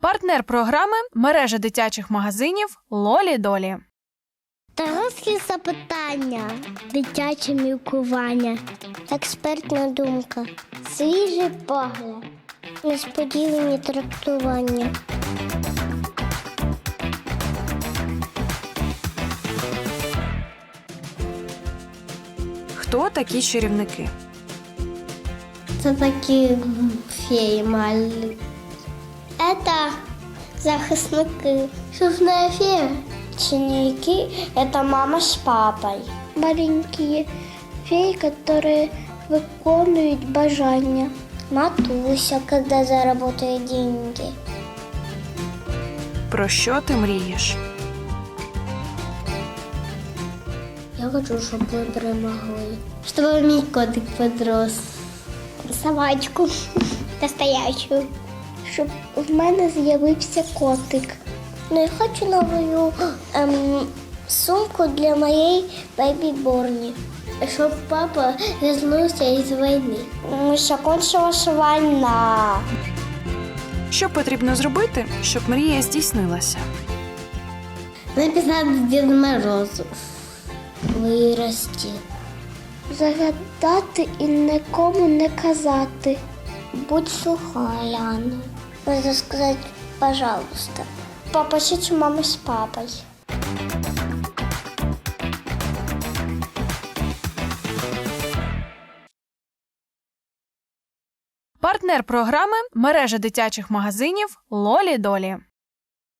Партнер програми мережа дитячих магазинів Лолі Долі. Дорослі запитання, дитяче мілкування, експертна думка, свіжий погляд, несподівані трактування. Хто такі чарівники? Це такі феї малі. Это захисники. Шуфная фея. Ученики – это мама с папой. Маленькие феи, которые виконують бажання. Матуся, когда заработает деньги. Про що ти мрієш? Я хочу, щоб ви перемогли. Щоб мій котик подрос. Собачку настоящу. Щоб в мене з'явився котик. Ну я хочу нову ем, сумку для моєї бейбі Борні. Щоб папа вернувся із війни. Що кончилась війна. Що потрібно зробити, щоб мрія здійснилася? Написати Діду Морозу. Вирости. Загадати і нікому не казати. Будь суха, Яна. Можна сказати, пожалуйста. Попросіть у мами з папою. Партнер програми мережа дитячих магазинів Лолі Долі.